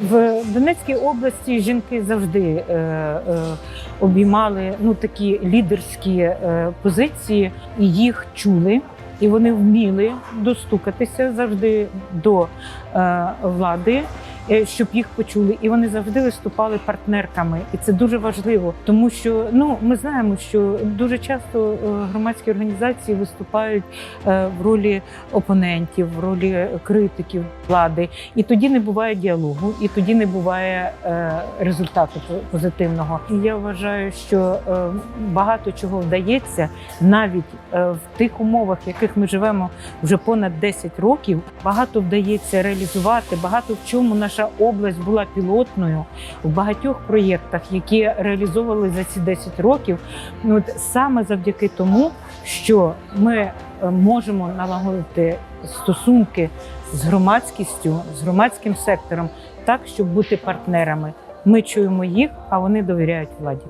В Донецькій області жінки завжди е, е, обіймали ну такі лідерські е, позиції, і їх чули, і вони вміли достукатися завжди до е, влади. Е, Щоб їх почули, і вони завжди виступали партнерками, і це дуже важливо, тому що ну ми знаємо, що дуже часто е, громадські організації виступають е, в ролі опонентів, в ролі критиків влади, і тоді не буває діалогу, і тоді не буває результату позитивного. І я вважаю, що багато чого вдається навіть в тих умовах, в яких ми живемо вже понад 10 років. Багато вдається реалізувати. Багато в чому наша область була пілотною в багатьох проєктах, які реалізовували за ці 10 років. Ну, от саме завдяки тому, що ми е, можемо налагодити стосунки з громадськістю, з громадським сектором, так щоб бути партнерами. Ми чуємо їх, а вони довіряють владі.